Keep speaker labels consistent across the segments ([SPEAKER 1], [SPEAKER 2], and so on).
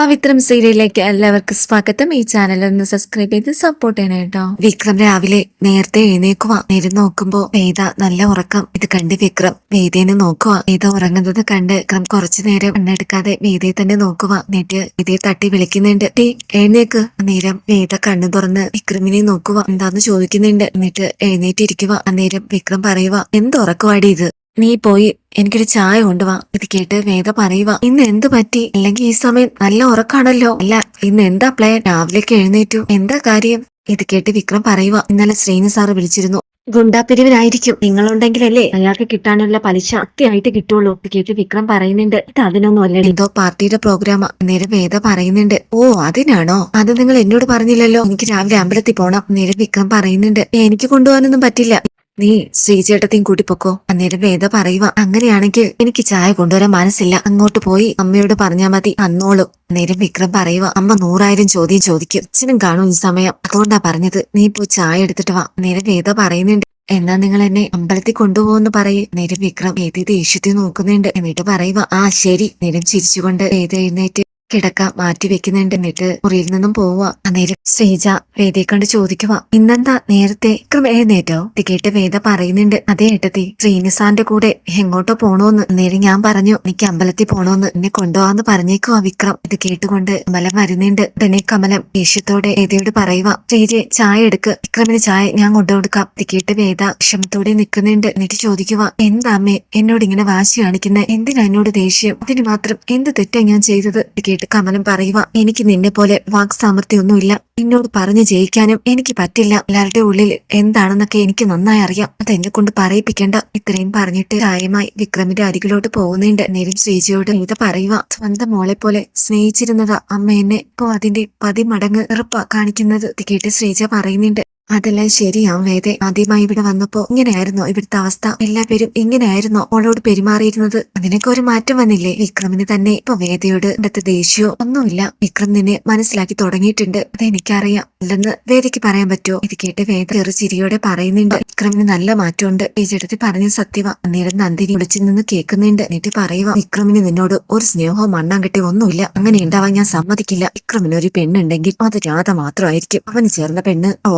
[SPEAKER 1] പവിത്രം സീരിയലിലേക്ക് എല്ലാവർക്കും സ്വാഗതം. ഈ ചാനൽ ഒന്ന് സബ്സ്ക്രൈബ് ചെയ്ത് സപ്പോർട്ട് ചെയ്യണം കേട്ടോ വിക്രം രാവിലെ നേരത്തെ എഴുന്നേക്കുക നേരം നോക്കുമ്പോ വേദ നല്ല ഉറക്കം. ഇത് കണ്ട് വിക്രം വേദേനെ നോക്കുക വേദ ഉറങ്ങുന്നത് കണ്ട് വിക്രം കുറച്ചു നേരം എണ്ണെടുക്കാതെ വേദയെ തന്നെ നോക്കുക എന്നിട്ട് വേദയെ തട്ടി വിളിക്കുന്നുണ്ട്. ടീ എഴുന്നേക്ക്. നേരം വേദ കണ്ണു തുറന്ന് വിക്രമിനെ നോക്കുക എന്താന്ന് ചോദിക്കുന്നുണ്ട്. എന്നിട്ട് എഴുന്നേറ്റിരിക്കുക അന്നേരം വിക്രം പറയുക എന്ത് ഉറക്കവാടി ഇത്? നീ പോയി എനിക്കൊരു ചായ കൊണ്ടുവാ. ഇത് കേട്ട് വേദ പറയുക ഇന്ന് എന്ത് പറ്റി? അല്ലെങ്കിൽ ഈ സമയം നല്ല ഉറക്കാണല്ലോ. അല്ല ഇന്ന് എന്താ പ്ലാൻ രാവിലേക്ക് എഴുന്നേറ്റു. എന്താ കാര്യം? ഇത് കേട്ട് വിക്രം പറയുക ഇന്നലെ ശ്രീനി സാറ് വിളിച്ചിരുന്നു. ഗുണ്ടാപിരിവിനായിരിക്കും. നിങ്ങളുണ്ടെങ്കിലല്ലേ അയാൾക്ക് കിട്ടാനുള്ള പലിശ അത്യായിട്ട് കിട്ടുള്ളൂ. കേട്ട് വിക്രം പറയുന്നുണ്ട്. ഇത് അതിനൊന്നും അല്ല എന്തോ പാർട്ടിയുടെ പ്രോഗ്രാം നേരെ വേദ പറയുന്നുണ്ട്. ഓ അതിനാണോ? അത് നിങ്ങൾ എന്നോട് പറഞ്ഞില്ലല്ലോ. എനിക്ക് രാവിലെ അമ്പലത്തിൽ പോണം. നേരെ വിക്രം പറയുന്നുണ്ട്. എനിക്ക് കൊണ്ടുപോകാനൊന്നും പറ്റില്ല. നീ ശ്രീചേട്ടത്തെയും കൂട്ടി പൊക്കോ. അന്നേരം വേദ പറയുക അങ്ങനെയാണെങ്കിൽ എനിക്ക് ചായ കൊണ്ടുവരാൻ മനസ്സില്ല. അങ്ങോട്ട് പോയി അമ്മയോട് പറഞ്ഞാ മതി അന്നോളൂ അന്നേരം വിക്രം പറയുക അമ്മ നൂറായിരം ചോദ്യം ചോദിക്കും. അച്ഛനും കാണും ഈ സമയം. അതുകൊണ്ടാ പറഞ്ഞത് നീ ഇപ്പോ ചായ എടുത്തിട്ട് വാ. അന്നേരം വേദ പറയുന്നുണ്ട് എന്നാ നിങ്ങൾ എന്നെ അമ്പലത്തിൽ കൊണ്ടുപോകുമെന്ന് പറയേ. നേരം വിക്രം ഏതി ദേഷ്യത്തിൽ നോക്കുന്നുണ്ട് എന്നിട്ട് പറയുക ആ ശരി. നേരം ചിരിച്ചുകൊണ്ട് ഏത് എഴുന്നേറ്റ് കിടക്ക മാറ്റി വെക്കുന്നുണ്ട്. എന്നിട്ട് മുറിയിൽ നിന്നും പോവുക. അന്നേരം ശ്രീജ വേദയെ കണ്ട് ചോദിക്കുക ഇന്നെന്താ നേരത്തെ വിക്രം എഴുന്നേറ്റോ ഇത് കേട്ട് വേദ പറയുന്നുണ്ട് അതേ ഏട്ടത്തി ശ്രീനിസാന്റെ കൂടെ എങ്ങോട്ടോ പോണോന്ന്. അന്നേരം ഞാൻ പറഞ്ഞു എനിക്ക് അമ്പലത്തിൽ പോണോന്ന്. എന്നെ കൊണ്ടുപോവാന്ന് പറഞ്ഞേക്കുവാ വിക്രം. ഇത് കേട്ടുകൊണ്ട് കമലം വരുന്നുണ്ട്. ഉടനെ കമലം ദേഷ്യത്തോടെ വേദയോട് പറയുക ശ്രീജെ ചായ എടുക്ക്. വിക്രമിന് ചായ ഞാൻ കൊണ്ടുകൊടുക്കാം. ഇത് കേട്ട് വേദ വിഷമത്തോടെ നിൽക്കുന്നുണ്ട്. എന്നിട്ട് ചോദിക്കുക എന്താ അമ്മേ എന്നോട് ഇങ്ങനെ വാശി കാണിക്കുന്നത് എന്തിനാ എന്നോട് ദേഷ്യം? അതിന് മാത്രം എന്ത് തെറ്റാ ഞാൻ ചെയ്തത്? കേട്ട് കമലം പറയുക എനിക്ക് നിന്നെ പോലെ വാക് സാമർത്ഥ്യമൊന്നുമില്ല നിന്നോട് പറഞ്ഞു ജയിക്കാനും എനിക്ക് പറ്റില്ല. എല്ലാവരുടെ ഉള്ളിൽ എന്താണെന്നൊക്കെ എനിക്ക് നന്നായി അറിയാം. അത് എന്നെ കൊണ്ട് പറയിപ്പിക്കേണ്ട. ഇത്രയും പറഞ്ഞിട്ട് കാര്യമായി വിക്രമിന്റെ അരികിലോട്ട് പോകുന്നുണ്ട്. നേരം ശ്രീജിയോട് ഇത് പറയുക സ്വന്തം മോളെ പോലെ സ്നേഹിച്ചിരുന്നതാ അമ്മ എന്നെ. ഇപ്പോ അതിന്റെ പതിമടങ്ങ് വെറുപ്പാ കാണിക്കുന്നത്. കേട്ട് ശ്രീജ പറയുന്നുണ്ട്. അതെല്ലാം ശരിയാവും വേദേ ആദ്യമായി ഇവിടെ വന്നപ്പോ ഇങ്ങനെയായിരുന്നോ ഇവിടുത്തെ അവസ്ഥ. എല്ലാവരും ഇങ്ങനെയായിരുന്നോ അവളോട് പെരുമാറിയിരുന്നത്. അതിനൊക്കെ ഒരു മാറ്റം വന്നില്ലേ? വിക്രമിന് തന്നെ ഇപ്പൊ വേദയോട് ഇവിടുത്തെ ദേഷ്യമോ ഒന്നുമില്ല. വിക്രം നിന്നെ മനസ്സിലാക്കി തുടങ്ങിയിട്ടുണ്ട്. അതെനിക്കറിയാം അല്ലെന്ന് വേദയ്ക്ക് പറയാൻ പറ്റുമോ? ഇത് കേട്ട് വേദ ചെറു ചിരിയോടെ പറയുന്നുണ്ട്. വിക്രമിന് നല്ല മാറ്റമുണ്ട്. ഈ ചേട്ടത്തി പറഞ്ഞ സത്യവ. അന്നേരം നന്ദിനി വിളിച്ചു നിന്ന് കേൾക്കുന്നുണ്ട്. എന്നിട്ട് പറയുക വിക്രമിന് നിന്നോട് ഒരു സ്നേഹവും മണ്ണാൻ കിട്ടിയ ഒന്നുമില്ല. അങ്ങനെ ഉണ്ടാവാൻ ഞാൻ സമ്മതിക്കില്ല. വിക്രമിന് ഒരു പെണ്ണുണ്ടെങ്കിൽ അത് രാധ മാത്രമായിരിക്കും. അവന് ചേർന്ന പെണ്ണ് ആ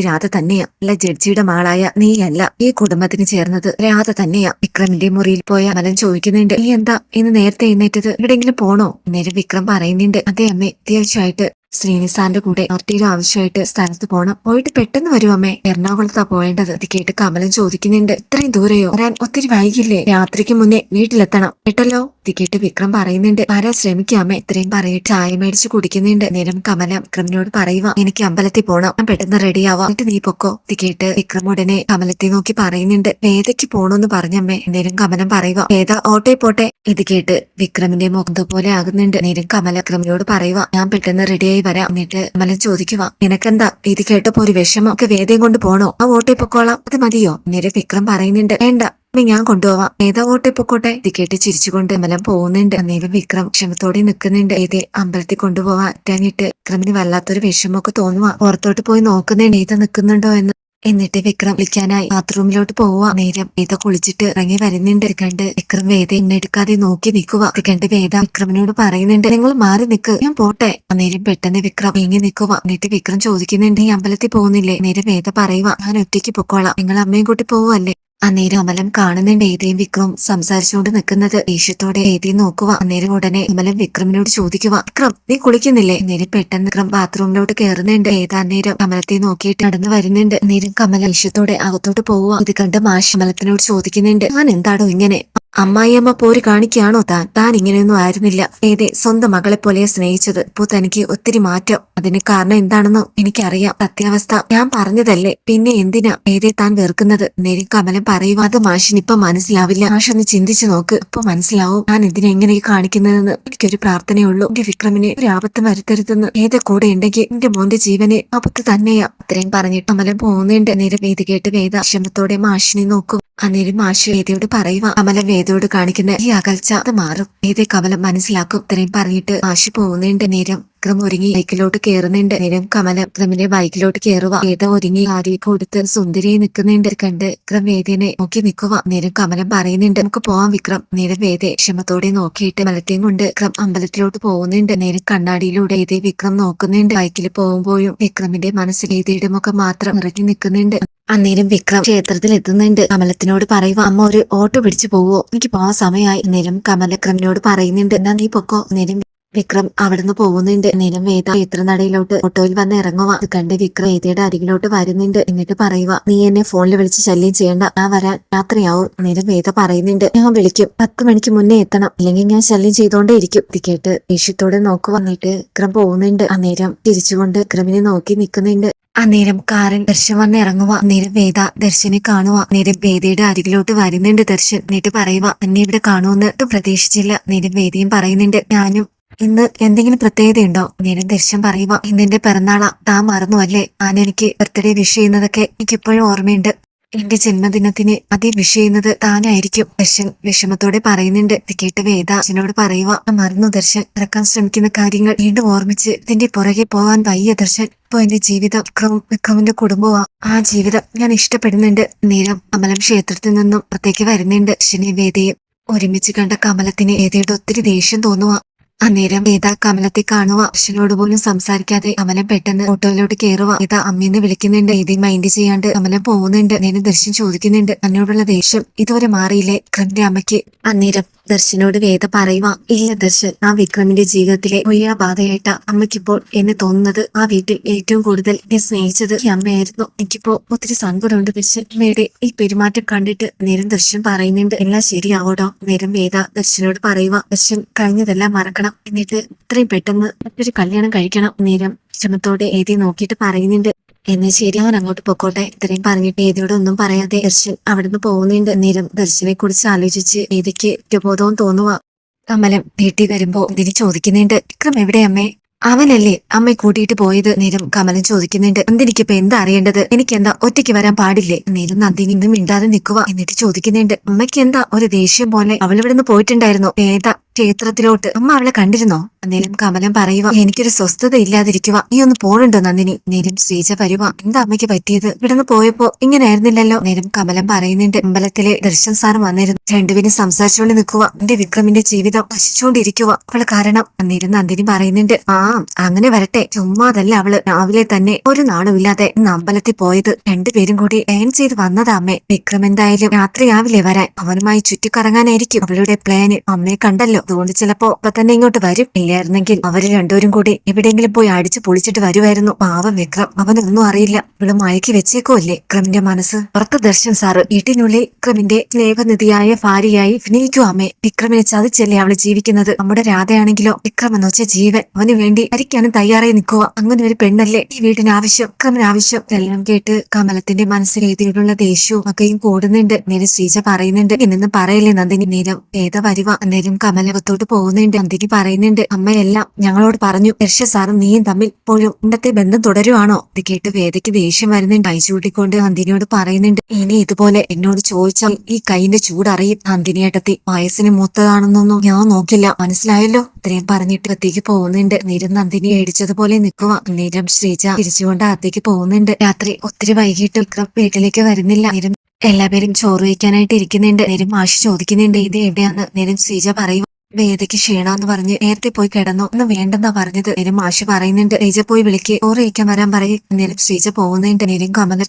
[SPEAKER 1] ഓട്ടക്കാരി രാധ തന്നെയാ. അല്ല ജഡ്ജിയുടെ മാളായ നീയല്ല ഈ കുടുംബത്തിന് ചേർന്നത്. രാധ തന്നെയാ. വിക്രമിന്റെ മുറിയിൽ പോയ അമലൻ ചോദിക്കുന്നുണ്ട് നീ എന്താ ഇന്ന് നേരത്തെ എഴുന്നേറ്റത്? എവിടെയെങ്കിലും പോണോ? നേരെ വിക്രം പറയുന്നുണ്ട് അതെ അമ്മേ അത്യാവശ്യമായിട്ട് ശ്രീനിസാന്റെ കൂടെ പാർട്ടിയുടെ ആവശ്യമായിട്ട് സ്ഥലത്ത് പോണം. പോയിട്ട് പെട്ടെന്ന് വരും അമ്മേ. എറണാകുളത്താ പോയേണ്ടത് ഇത് കേട്ട് കമലൻ ചോദിക്കുന്നുണ്ട്. ഇത്രയും ദൂരെയോ? വരാൻ ഒത്തിരി വൈകില്ലേ? രാത്രിക്ക് മുന്നേ വീട്ടിലെത്തണം. കേട്ടല്ലോ? ഇത് കേട്ട് വിക്രം പറയുന്നുണ്ട്. വരാൻ ശ്രമിക്കാമേ ഇത്രയും പറയിട്ട് ചായ മേടിച്ച് കുടിക്കുന്നുണ്ട്. നേരം കമല വിക്രമിനോട് പറയുക എനിക്ക് അമ്പലത്തിൽ പോണം. ഞാൻ പെട്ടെന്ന് റെഡിയാവാം. എന്നിട്ട് നീ പൊക്കോ. ഇത് കേട്ട് വിക്രം ഉടനെ കമലത്തെ നോക്കി പറയുന്നുണ്ട്. വേദയ്ക്ക് പോണോന്ന് പറഞ്ഞമ്മേ നേരം കമലം പറയുക വേദ ഓട്ടെ പോട്ടെ. ഇത് കേട്ട് വിക്രമിന്റെ മുഖം പോലെ ആകുന്നുണ്ട്. നേരം കമല വിക്രമിനോട് പറയുക ഞാൻ പെട്ടെന്ന് റെഡിയായി വരാം എന്നിട്ട് അമലൻ ചോദിക്കുക നിനക്കെന്താ? ഇത് കേട്ടപ്പോ ഒരു വിഷമം. ഒക്കെ വേദയും കൊണ്ട് പോണോ? ആ ഓട്ടെ പൊക്കോളാം. അത് മതിയോ? നേരെ വിക്രം പറയുന്നുണ്ട് വേണ്ട. ഞാൻ കൊണ്ടുപോവാം. ഏതാ ഓട്ടെ പൊക്കോട്ടെ? ഇത് കേട്ട് ചിരിച്ചുകൊണ്ട് കമലം പോകുന്നുണ്ട്. അന്നേരം വിക്രം ക്ഷമത്തോടെ നിൽക്കുന്നുണ്ട്. ഏതേ അമ്പലത്തിൽ കൊണ്ടുപോവാൻ അറ്റാഞ്ഞിട്ട് വിക്രമിന് വല്ലാത്തൊരു വിഷമമൊക്കെ തോന്നുക പുറത്തോട്ട് പോയി നോക്കുന്നുണ്ട്. ഏത നിൽക്കുന്നുണ്ടോ എന്ന് എന്നിട്ട് വിക്രം വിളിക്കാനായി ബാത്റൂമിലോട്ട് പോവുക. നേരം വേദ കുളിച്ചിട്ട് ഇറങ്ങി വരുന്നുണ്ട്. കണ്ട് വിക്രം വേദ എണ്ണെടുക്കാതെ നോക്കി നിൽക്കുക. കണ്ട് വേദ വിക്രമിനോട് പറയുന്നുണ്ട് നിങ്ങൾ മാറി നിക്ക് ഞാൻ പോട്ടെ. അന്നേരം പെട്ടെന്ന് വിക്രം നീങ്ങി നിൽക്കുക. എന്നിട്ട് വിക്രം ചോദിക്കുന്നുണ്ട് ഈ അമ്പലത്തിൽ പോകുന്നില്ലേ? നേരെ വേദ പറയുക ഞാൻ ഒറ്റയ്ക്ക് പൊക്കോളാം. നിങ്ങൾ അമ്മയും കൂട്ടി പോവല്ലേ അന്നേരം അമലം കാണുന്നുണ്ട് ഏതിയും വിക്രം സംസാരിച്ചുകൊണ്ട് നിൽക്കുന്നത്. ദേഷ്യത്തോടെ ഏതി നോക്കുക അന്നേരം ഉടനെ അമലം വിക്രമിനോട് ചോദിക്കുക വിക്രം നീ കുളിക്കുന്നില്ലേ? നേരം പെട്ടെന്ന് വിക്രം ബാത്റൂമിലോട്ട് കയറുന്നുണ്ട് ഏതാ അന്നേരം കമലത്തെ നോക്കിയിട്ട് നടന്നു വരുന്നുണ്ട്. നേരം കമല ദേഷ്യത്തോടെ അകത്തോട്ട് പോവുക ഇത് കണ്ട് മാഷ് അമലത്തിനോട് ചോദിക്കുന്നുണ്ട്. ഞാൻ എന്താണോ ഇങ്ങനെ? അമ്മായിയമ്മ പോരി കാണിക്കുകയാണോ താൻ? താൻ ഇങ്ങനെയൊന്നും ആയിരുന്നില്ല. ഏതെ സ്വന്തം മകളെ പോലെ സ്നേഹിച്ചത്. ഇപ്പോ തനിക്ക് ഒത്തിരി മാറ്റം. അതിന് കാരണം എന്താണെന്നോ എനിക്കറിയാം. സത്യാവസ്ഥ. ഞാൻ പറഞ്ഞതല്ലേ. പിന്നെ എന്തിനാ? ഏതെ താൻ വെറുക്കുന്നത്? നേരി കമലം പറയുക അത് മാഷിന് ഇപ്പൊ മനസ്സിലാവില്ല. മാഷൊന്ന് ചിന്തിച്ചു നോക്ക്. ഇപ്പൊ മനസ്സിലാവും? ഞാൻ ഇതിനെ എങ്ങനെ കാണിക്കുന്നതെന്ന്? എനിക്കൊരു പ്രാർത്ഥനയുള്ളൂ. എന്റെ വിക്രമിനെ ഒരു ആപത്ത് വരുത്തരുതെന്ന്. ഏതെ കൂടെ ഉണ്ടെങ്കിൽ എന്റെ മോന്റെ ജീവനെ ആപത്ത് തന്നെയാ. അത്രയും പറഞ്ഞിട്ട് കമലം പോകുന്നുണ്ട്. നേരെ വേദി കേട്ട് വേദ ക്ഷമത്തോടെ മാഷിനെ നോക്കും. അന്നേരം മാഷ് വേദയോട് പറയുക കമലം വേദയോട് കാണിക്കുന്ന ഈ അകൽച്ച അത് മാറും. വേദയെ കമല മനസ്സിലാക്കും. ഇത്രയും പറഞ്ഞിട്ട് മാഷ് പോകുന്നുണ്ട്. നേരം വിക്രം ഒരുങ്ങി ബൈക്കിലോട്ട് കയറുന്നുണ്ട് നേരം കമല വിക്രമിന്റെ ബൈക്കിലോട്ട് കയറുക വേദ ഒരുങ്ങി ആരി കൊടുത്ത് സുന്ദരിയെ നിൽക്കുന്നുണ്ട്. കണ്ട് വിക്രം വേദിനെ നോക്കി നിൽക്കുക നേരം കമലം പറയുന്നുണ്ട് നമുക്ക് പോവാം വിക്രം. നേരം വേദ ക്ഷമത്തോടെ നോക്കിയിട്ട് മലത്തെയും കൊണ്ട് വിക്രം അമ്പലത്തിലോട്ട് പോകുന്നുണ്ട്. നേരം കണ്ണാടിയിലൂടെ ഏതേ വിക്രം നോക്കുന്നുണ്ട്. ബൈക്കിൽ പോകുമ്പോഴും വിക്രമിന്റെ മനസ്സിൽ ഏതയുടെ മുഖം മാത്രം നിറഞ്ഞു നിൽക്കുന്നുണ്ട്. അന്നേരം വിക്രം ക്ഷേത്രത്തിൽ എത്തുന്നുണ്ട് കമലത്തിനോട് പറയുക അമ്മ ഒരു ഓട്ടോ പിടിച്ചു പോവോ? എനിക്ക് പോവാൻ സമയമായി. അന്നേരം കമല വിക്രമിനോട് പറയുന്നുണ്ട് എന്നാ നീ പൊക്കോ? അന്നേരം വിക്രം അവിടുന്ന് പോകുന്നുണ്ട്. നേരം വേദ ക്ഷേത്രനടയിലോട്ട് ഓട്ടോയിൽ വന്ന് ഇറങ്ങുക അത് കണ്ട് വിക്രം വേദയുടെ അരികിലോട്ട് വരുന്നുണ്ട്. എന്നിട്ട് പറയുക നീ എന്നെ ഫോണിൽ വിളിച്ച് ശല്യം ചെയ്യണ്ട. ഞാൻ വരാൻ രാത്രിയാവും. നേരം വേദ പറയുന്നുണ്ട് ഞാൻ വിളിക്കും. പത്ത് മണിക്ക് മുന്നേ എത്തണം. അല്ലെങ്കിൽ ഞാൻ ശല്യം ചെയ്തോണ്ടേ ഇരിക്കും. ഇത് കേട്ട് ദേഷ്യത്തോടെ നോക്കു വന്നിട്ട് വിക്രം പോകുന്നുണ്ട്. അന്നേരം തിരിച്ചുകൊണ്ട് വിക്രമിനെ നോക്കി നിൽക്കുന്നുണ്ട്. അന്നേരം കാറിൽ ദർശൻ വന്ന് ഇറങ്ങുക അന്നേരം വേദ ദർശനെ കാണുക അന്നേരം വേദയുടെ അരികിലോട്ട് വരുന്നുണ്ട് ദർശൻ. എന്നിട്ട് പറയുക എന്നെ ഇവിടെ കാണുമെന്ന് പ്രതീക്ഷിച്ചില്ല. നേരം വേദയും പറയുന്നുണ്ട് ഞാനും ഇന്ന് എന്തെങ്കിലും പ്രത്യേകതയുണ്ടോ നേരം ദർശൻ പറയുക ഇന്നെന്റെ പിറന്നാളാ. താൻ മറന്നു അല്ലേ ഞാൻ എനിക്ക് ബർത്ത്ഡേ വിഷ് ചെയ്യുന്നതൊക്കെ എനിക്കിപ്പോഴും ഓർമ്മയുണ്ട്. എന്റെ ജന്മദിനത്തിന് ആദ്യം വിഷ് ചെയ്യുന്നത് താനായിരിക്കും. ദർശൻ വിഷമത്തോടെ പറയുന്നുണ്ട്. ഇത് വേദ അച്ഛനോട് പറയുക "ഞാൻ മറന്നു ദർശൻ. ഇറക്കാൻ ശ്രമിക്കുന്ന കാര്യങ്ങൾ വീണ്ടും ഓർമ്മിച്ച് ഇതിന്റെ പുറകെ പോവാൻ വയ്യ ദർശൻ. ഇപ്പൊ എന്റെ ജീവിതം വിക്രം വിക്രമിന്റെ കുടുംബമാ. ആ ജീവിതം ഞാൻ ഇഷ്ടപ്പെടുന്നുണ്ട്. നേരം അമലം ക്ഷേത്രത്തിൽ നിന്നും പുറത്തേക്ക് വരുന്നുണ്ട്. ദർശനെ വേദയും ഒരുമിച്ച് കണ്ട കമലത്തിന് വേദയുടെ ഒത്തിരി ദേഷ്യം തോന്നുക അന്നേരം വേദ കമലത്തെ കാണുക അർഷനോട് പോലും സംസാരിക്കാതെ കമലം പെട്ടെന്ന് ഓട്ടോയിലോട്ട് കയറുക വേദ അമ്മയെന്ന് വിളിക്കുന്നുണ്ട്. ഇതേ മൈൻഡ് ചെയ്യാണ്ട് കമലം പോകുന്നുണ്ട്. നേരം ദർശൻ ചോദിക്കുന്നുണ്ട്. തന്നോടുള്ള ദേഷ്യം ഇതുവരെ മാറിയില്ലേ? വിക്രമിന്റെ അമ്മയ്ക്ക്. അന്നേരം ദർശനോട് വേദ പറയുക ഇല്ല ദർശൻ ആ വിക്രമിന്റെ ജീവിതത്തിലെ വലിയ ബാധയായിട്ട അമ്മയ്ക്കിപ്പോൾ എന്നെ തോന്നുന്നത് ആ വീട്ടിൽ ഏറ്റവും കൂടുതൽ എന്നെ സ്നേഹിച്ചത് ഈ അമ്മയായിരുന്നു. എനിക്കിപ്പോ ഒത്തിരി സങ്കടമുണ്ട് ദർശൻ. അമ്മയുടെ ഈ പെരുമാറ്റം കണ്ടിട്ട് നേരം ദർശൻ പറയുന്നുണ്ട് എല്ലാം ശരിയാവോടോ? നേരം വേദ ദർശനോട് പറയുക ദർശൻ കഴിഞ്ഞതെല്ലാം മറക്കണം. എന്നിട്ട് ഇത്രയും പെട്ടെന്ന് മറ്റൊരു കല്യാണം കഴിക്കണം. നേരം ക്ഷമത്തോടെ എഴുതി നോക്കിയിട്ട് പറയുന്നുണ്ട് എന്ന് ശരി അവൻ അങ്ങോട്ട് പൊക്കോട്ടെ. ഇത്രയും പറഞ്ഞിട്ട് ഏതിയോട് ഒന്നും പറയാതെ ദർശൻ അവിടുന്ന് പോകുന്നുണ്ട്. നേരം ദർശനെ കുറിച്ച് ആലോചിച്ച് ഏതിക്ക് കുറ്റബോധവും തോന്നുക കമലം വീട്ടിൽ വരുമ്പോ ഇതിന് ചോദിക്കുന്നുണ്ട്. വിക്രം എവിടെ അമ്മേ? അവനല്ലേ. അമ്മയെ കൂട്ടിയിട്ട് പോയത്. നേരം കമലം ചോദിക്കുന്നുണ്ട്. എന്തിനിക്കിപ്പോ എന്താ അറിയേണ്ടത്? എനിക്ക് എന്താ ഒറ്റയ്ക്ക് വരാൻ പാടില്ലേ? നേരം നന്ദി ഇന്നും മിണ്ടാതെ നിൽക്കുക എന്നിട്ട് ചോദിക്കുന്നുണ്ട്. അമ്മയ്ക്ക് എന്താ ഒരു ദേഷ്യം പോലെ? അവൾ ഇവിടുന്ന് പോയിട്ടുണ്ടായിരുന്നു? ഏതാ? ക്ഷേത്രത്തിലോട്ട്. അമ്മ അവളെ കണ്ടിരുന്നോ? അന്നേരം കമലം പറയുക എനിക്കൊരു സ്വസ്ഥത ഇല്ലാതിരിക്കുക നീ ഒന്ന് പോണുണ്ടോ നന്ദിനി? നേരം ശ്രീജ വരുക എന്താ അമ്മയ്ക്ക് പറ്റിയത്? ഇവിടുന്ന് പോയപ്പോ ഇങ്ങനെ ആയിരുന്നില്ലല്ലോ? നേരം കമലം പറയുന്നുണ്ട് അമ്പലത്തിലെ ദർശൻ സാർ വന്നിരുന്നു. രണ്ടുപേരും സംസാരിച്ചുകൊണ്ട് നിൽക്കുക എന്റെ വിക്രമിന്റെ ജീവിതം നശിച്ചുകൊണ്ടിരിക്കുക അവൾ കാരണം. അന്നേരം നന്ദിനി പറയുന്നുണ്ട് ആ അങ്ങനെ വരട്ടെ. ചുമ്മാതല്ല അവൾ. രാവിലെ തന്നെ ഒരു നാളുമില്ലാതെ ഇന്ന് അമ്പലത്തിൽ പോയത്. രണ്ടുപേരും കൂടി പ്ലാൻ ചെയ്ത് വന്നതാ അമ്മേ. വിക്രം എന്തായാലും രാത്രിയാവില്ലേ വരാൻ? അവനുമായി ചുറ്റിക്കറങ്ങാനായിരിക്കും അവളുടെ പ്ലാന്. അമ്മയെ കണ്ടല്ലോ. അതുകൊണ്ട് ചിലപ്പോ ഇപ്പൊ തന്നെ ഇങ്ങോട്ട് വരും ഇല്ലായിരുന്നെങ്കിൽ അവർ രണ്ടുപേരും കൂടി എവിടെയെങ്കിലും പോയി അടിച്ച് പൊളിച്ചിട്ട് വരുമായിരുന്നു പാവം വിക്രം. അവനൊന്നും അറിയില്ല. ഇവൾ മയക്കി വെച്ചേക്കോ അല്ലേ? ക്രമിന്റെ മനസ്സ്. പുറത്ത് ദർശൻ സാറ് വീട്ടിനുള്ളിൽ ക്രമിന്റെ സ്നേഹനിധിയായ ഭാര്യയായി അഭിനയിക്കും അമ്മേ. വിക്രമിനെ ചതിച്ചല്ലേ അവൾ ജീവിക്കുന്നത്? നമ്മുടെ രാധയാണെങ്കിലോ? വിക്രം എന്ന് വെച്ച ജീവൻ അവന് വേണ്ടി മരിക്കാനും തയ്യാറായി നിൽക്കുക. അങ്ങനെ ഒരു പെണ്ണല്ലേ ഈ വീടിന് ആവശ്യം? വിക്രമിന് ആവശ്യം? എല്ലാം കേട്ട് കമലത്തിന്റെ മനസ്സിൽ രീതിയിലുള്ള ദേഷ്യവും ഒക്കെയും കൂടുന്നുണ്ട്. നേരെ ശ്രീജ പറയുന്നുണ്ട്. ഇന്നെന്ന് പറയല്ലേ നന്ദിനി? നേരം ഏതാ വരുക അന്നേരം കമലകത്തോട്ട് പോകുന്നുണ്ട്. അന്തിക്ക് പറയുന്നുണ്ട് അമ്മയെല്ലാം ഞങ്ങളോട് പറഞ്ഞു. ഹർഷ സാറും നീയും തമ്മിൽ ഇപ്പോഴും ഇന്നത്തെ ബന്ധം തുടരുവാണോ? ഇത് കേട്ട് വേദയ്ക്ക് ദേഷ്യം വരുന്നുണ്ട്. കൈ ചൂട്ടിക്കൊണ്ട് അന്തിനിയോട് പറയുന്നുണ്ട് ഇനി ഇതുപോലെ എന്നോട് ചോദിച്ചാൽ ഈ കൈന്റെ ചൂടറിയും. അന്തിനിയേട്ടത്തി വയസ്സിന് മൂത്തതാണെന്നൊന്നും ഞാൻ നോക്കില്ല. മനസ്സിലായല്ലോ? ഇത്രയും പറഞ്ഞിട്ട് അത്തേക്ക് പോകുന്നുണ്ട്. നിരുന്ന് നന്ദിനി ഏടിച്ചതുപോലെ നിൽക്കുക നിരം ശ്രീജ തിരിച്ചുകൊണ്ട് അത്തേക്ക് പോകുന്നുണ്ട്. രാത്രി ഒത്തിരി വൈകിട്ട് വിക്രം വീട്ടിലേക്ക് വരുന്നില്ല. നേരം എല്ലാവരും ചോറ് വയ്ക്കാനായിട്ട് ഇരിക്കുന്നുണ്ട്. നേരം മാഷി ചോദിക്കുന്നുണ്ട് ഇത് എവിടെയാന്ന്? നേരം ശ്രീജ പറയും വേദയ്ക്ക് ക്ഷീണമെന്ന് പറഞ്ഞ് നേരത്തെ പോയി കിടന്നു. ഒന്ന് വേണ്ടെന്നാ പറഞ്ഞത്. നേരം മാഷി പറയുന്നുണ്ട് ശ്രീജ പോയി വിളിക്ക്. ഓറിയിക്കാൻ വരാൻ പറയും. നേരം ശ്രീജ പോകുന്നുണ്ട് നേരം കമൽ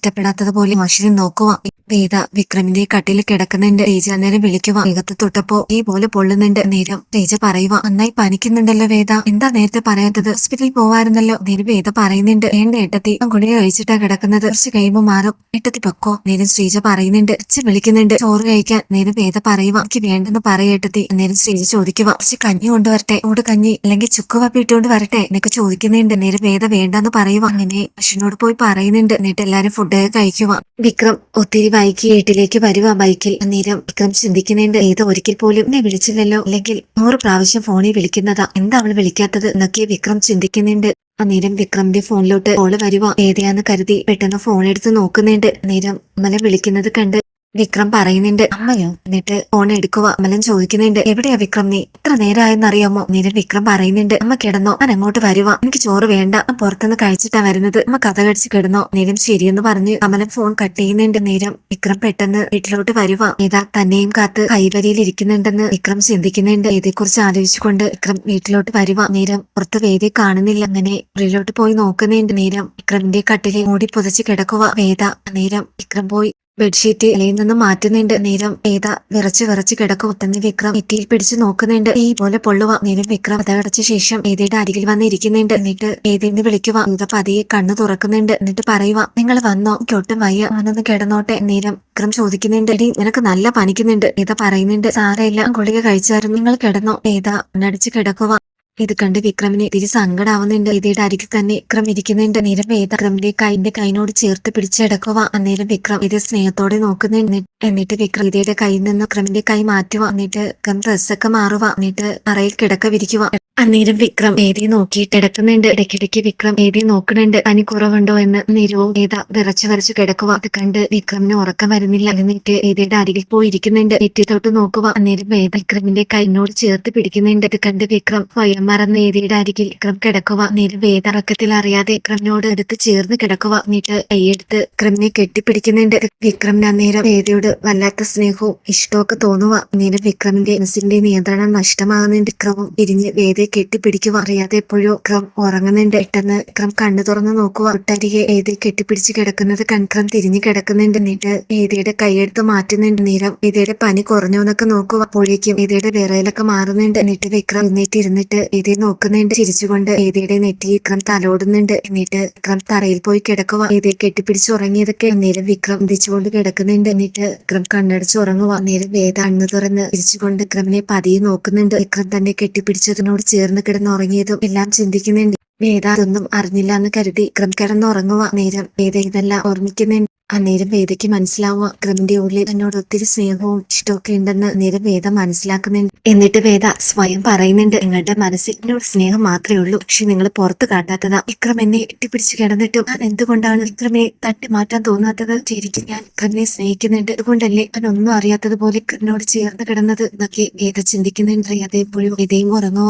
[SPEAKER 1] പോലെ മാഷിനെ നോക്കുക വേദ വിക്രമിന്റെ കട്ടിൽ കിടക്കുന്നുണ്ട്. തേജ അന്നേരം വിളിക്കുക വേഗത്ത് തൊട്ടപ്പോ ഈ പോലെ പൊള്ളുന്നുണ്ട്. നേരം തേജ പറയുക നന്നായി പനിക്കുന്നുണ്ടല്ലോ വേദ. എന്താ നേരത്തെ പറയാത്തത്? ഹോസ്പിറ്റലിൽ പോവാരുന്നല്ലോ നേരം വേദ പറയുന്നുണ്ട്. വേണ്ട ഏട്ടത്തി ഞാൻ ഗുളിക കഴിച്ചിട്ടാ കിടക്കുന്നത്. കുറച്ച് കഴിയുമ്പോ മാറും. ഏട്ടത്തി പൊക്കോ? നേരം ശ്രീജ പറയുന്നുണ്ട്. അച്ഛൻ വിളിക്കുന്നുണ്ട്. ചോറ് കഴിക്കാൻ. നേരം വേദ പറയുക എനിക്ക് വേണ്ടെന്ന് പറയേട്ടത്തി നേരം ശ്രീജ ചോദിക്കുക കുറച്ച് കഞ്ഞി കൊണ്ടുവരട്ടെ? ചൂട് കഞ്ഞി. അല്ലെങ്കിൽ ചുക്ക് വാപ്പി ഇട്ടുകൊണ്ട് വരട്ടെ? എന്നൊക്കെ ചോദിക്കുന്നുണ്ട്. നേരം വേദ വേണ്ടെന്ന് പറയുക അങ്ങനെ അശ്വിനോട് പോയി പറയുന്നുണ്ട്. എന്നിട്ട് എല്ലാരും ഫുഡ് കഴിക്കുക വിക്രം ഒത്തിരി വൈകി വീട്ടിലേക്ക് വരുക ബൈക്കിൽ അന്നേരം വിക്രം ചിന്തിക്കുന്നുണ്ട്. ഏത് ഒരിക്കൽ പോലും എന്നെ വിളിച്ചില്ലല്ലോ. അല്ലെങ്കിൽ നൂറ് പ്രാവശ്യം ഫോണിൽ വിളിക്കുന്നതാ. എന്താ അവൾ വിളിക്കാത്തത് എന്നൊക്കെ വിക്രം ചിന്തിക്കുന്നുണ്ട്. അന്നേരം വിക്രമിന്റെ ഫോണിലോട്ട് കോൾ വരുവാ. ഏതെയാന്ന് കരുതി പെട്ടെന്ന് ഫോൺ എടുത്ത് നോക്കുന്നുണ്ട്. അന്നേരം അമല വിളിക്കുന്നത് കണ്ട് വിക്രം പറയുന്നുണ്ട് അമ്മയോ എന്നിട്ട് ഫോൺ എടുക്കുക അമലൻ ചോദിക്കുന്നുണ്ട് എവിടെയാ വിക്രം നീ? ഇത്ര നേരമായെന്ന് അറിയാമോ നേരം വിക്രം പറയുന്നുണ്ട് അമ്മ കിടന്നോ ഞാൻ അങ്ങോട്ട് വരുക എനിക്ക് ചോറ് വേണ്ട ഞാൻ പുറത്തുനിന്ന് കഴിച്ചിട്ടാ വരുന്നത്. അമ്മ കഥ കടിച്ച് കിടന്നോ? നേരം ശരിയെന്ന് പറഞ്ഞു. അമലൻ ഫോൺ കട്ട് ചെയ്യുന്നുണ്ട് നേരം വിക്രം പെട്ടെന്ന് വീട്ടിലോട്ട് വരുക ഏതാ തന്നെയും കാത്ത് കൈവരിയിൽ ഇരിക്കുന്നുണ്ടെന്ന് വിക്രം ചിന്തിക്കുന്നുണ്ട്. ഇതേക്കുറിച്ച് ആലോചിച്ചുകൊണ്ട് വിക്രം വീട്ടിലോട്ട് വരുക നേരം പുറത്ത് വേദി കാണുന്നില്ല. അങ്ങനെ ഉള്ളിലോട്ട് പോയി നോക്കുന്നുണ്ട്. നേരം വിക്രമിന്റെ കട്ടിലെ മൂടി പുതച്ച് കിടക്കുക വേദ. നേരം വിക്രം പോയി ബെഡ്ഷീറ്റ് ഇലയിൽ നിന്ന് മാറ്റുന്നുണ്ട്. നേരം ഏത? വിറച്ച് വിറച്ച് കിടക്കും. തന്നെ വിക്രം നെറ്റിയിൽ പിടിച്ച് നോക്കുന്നുണ്ട്. ഈ പോലെ പൊള്ളുക നേരം വിക്രം അതടച്ച ശേഷം ഏതയുടെ അരികിൽ വന്നിരിക്കുന്നുണ്ട് എന്നിട്ട് ഏതെന്ന് വിളിക്കുക ഇത് പതിയെ കണ്ണു തുറക്കുന്നുണ്ട്. എന്നിട്ട് പറയുക നിങ്ങൾ വന്നോ? കൊട്ടും വയ്യ. ഞാനൊന്ന് കിടന്നോട്ടെ. നേരം വിക്രം ചോദിക്കുന്നുണ്ട്. എടി നിനക്ക് നല്ല പനിക്കുന്നുണ്ട് ഏതാ പറയുന്നുണ്ട്. സാറെല്ലാം ഗുളിക കഴിച്ചായിരുന്നു. നിങ്ങൾ കിടന്നോ. ഏതാ? അടിച്ച് കിടക്കുക ഇത് കണ്ട് വിക്രമിനെ തിരി സങ്കടാവുന്നുണ്ട്. ഇതിയുടെ അരികിൽ തന്നെ വിക്രം ഇരിക്കുന്നുണ്ട്. നേരം വേദ വിക്രമിന്റെ കൈന്റെ കൈനോട് ചേർത്ത് പിടിച്ചെടുക്കുക അന്നേരം വിക്രം ഇത് സ്നേഹത്തോടെ നോക്കുന്നുണ്ട്. എന്നിട്ട് വിക്രം ഇതിയുടെ കയ്യിൽ നിന്ന് വിക്രമിന്റെ കൈ മാറ്റുക. എന്നിട്ട് വിക്രം ഡ്രസ്സൊക്കെ മാറുക. എന്നിട്ട് അറയിൽ കിടക്ക വിരിക്കുക. അന്നേരം വിക്രം ഏതി നോക്കിയിട്ട് കിടക്കുന്നുണ്ട്. ഇടയ്ക്കിടയ്ക്ക് വിക്രം ഏതി നോക്കുന്നുണ്ട്. പനി കുറവുണ്ടോ എന്ന് നിരവും ഏത വിറച്ചു വരച്ചു കിടക്കുക അത് കണ്ട് വിക്രമിന് ഉറക്കം വരുന്നില്ല. എന്നിട്ട് ഏതയുടെ അരികിൽ പോയി ഇരിക്കുന്നുണ്ട് നെറ്റി തൊട്ട് നോക്കുക അന്നേരം വേദ വിക്രമിന്റെ കൈനോട് ചേർത്ത് പിടിക്കുന്നുണ്ട്. ഇത് കണ്ട് വിക്രം സ്വയം മറന്ന് ഏതയുടെ അരികിൽ വിക്രം കിടക്കുക നേരം വേദ ഉറക്കത്തിൽ അറിയാതെ വിക്രമിനോട് അടുത്ത് ചേർന്ന് കിടക്കുക എന്നിട്ട് കൈയെടുത്ത് വിക്രമിനെ കെട്ടിപ്പിടിക്കുന്നുണ്ട്. വിക്രമിന് അന്നേരം വേദയോട് വല്ലാത്ത സ്നേഹവും ഇഷ്ടവും ഒക്കെ തോന്നുക അന്നേരം വിക്രമിന്റെ മനസ്സിന്റെ നിയന്ത്രണം നഷ്ടമാകുന്നുണ്ട്. വിക്രമം തിരിഞ്ഞ് വേദയെ കെട്ടിപ്പിടിക്കുക അറിയാതെ എപ്പോഴും ക്രം ഉറങ്ങുന്നുണ്ട്. പെട്ടെന്ന് ക്രം കണ്ണു തുറന്ന് നോക്കുക. ഒട്ടരികെ ഏതി കെട്ടിപ്പിടിച്ച് കിടക്കുന്നത് കൺക്രം തിരിഞ്ഞു കിടക്കുന്നുണ്ട്. എന്നിട്ട് ഏതിയുടെ കൈയെടുത്ത് മാറ്റുന്നുണ്ട്. നേരം ഏതിയുടെ പനി കുറഞ്ഞു എന്നൊക്കെ നോക്കുക. അപ്പോഴേക്കും ഏതിയുടെ വിറയിലൊക്കെ മാറുന്നുണ്ട്. എന്നിട്ട് വിക്രം എന്നിട്ട് ഇരുന്നിട്ട് നോക്കുന്നുണ്ട്. ചിരിച്ചുകൊണ്ട് ഏതിയുടെ നെറ്റി വിക്രം തലോടുന്നുണ്ട്. എന്നിട്ട് വിക്രം തറയിൽ പോയി കിടക്കുക. ഏതി കെട്ടിപ്പിടിച്ച് ഉറങ്ങിയതൊക്കെ നേരം വിക്രം ചിന്തിച്ചുകൊണ്ട് കിടക്കുന്നുണ്ട്. എന്നിട്ട് വിക്രം കണ്ണടച്ച് ഉറങ്ങുക. നേരം വേദ അണ്ണു തുറന്ന് ചിരിച്ചുകൊണ്ട് വിക്രമിനെ പതിയെ നോക്കുന്നുണ്ട്. വിക്രം തന്നെ കെട്ടിപ്പിടിച്ചതിനോട് ചേർന്ന് കിടന്നുറങ്ങിയതും എല്ലാം ചിന്തിക്കുന്നുണ്ട്. വേദ അതൊന്നും അറിഞ്ഞില്ല എന്ന് കരുതി ക്രം കിടന്നുറങ്ങുക നേരം. വേദ ഇതെല്ലാം ഓർമ്മിക്കുന്നുണ്ട്. അന്നേരം വേദയ്ക്ക് മനസ്സിലാവുക ക്രമിന്റെ ഉള്ളിൽ എന്നോട് ഒത്തിരി സ്നേഹവും ഇഷ്ടമൊക്കെ ഉണ്ടെന്ന് നേരം വേദ മനസ്സിലാക്കുന്നുണ്ട്. എന്നിട്ട് വേദ സ്വയം പറയുന്നുണ്ട് നിങ്ങളുടെ മനസ്സിൽ എന്നോട് സ്നേഹം മാത്രമേ ഉള്ളൂ. പക്ഷെ നിങ്ങൾ പുറത്ത് കാട്ടാത്തതാ. വിക്രം എന്നെ എട്ടിപ്പിടിച്ച് കിടന്നിട്ടും ഞാൻ എന്തുകൊണ്ടാണ് വിക്രമിനെ തട്ടി മാറ്റാൻ തോന്നാത്തത്? ശരിക്കും ഞാൻ വിക്രമിനെ സ്നേഹിക്കുന്നുണ്ട്. അതുകൊണ്ടല്ലേ ഞാൻ ഒന്നും അറിയാത്തതുപോലെ ഇക്രമിനോട് ചേർന്ന് കിടന്നത്? എന്നൊക്കെ വേദ ചിന്തിക്കുന്നുണ്ട്. എപ്പോഴും വേദയും ഉറങ്ങുക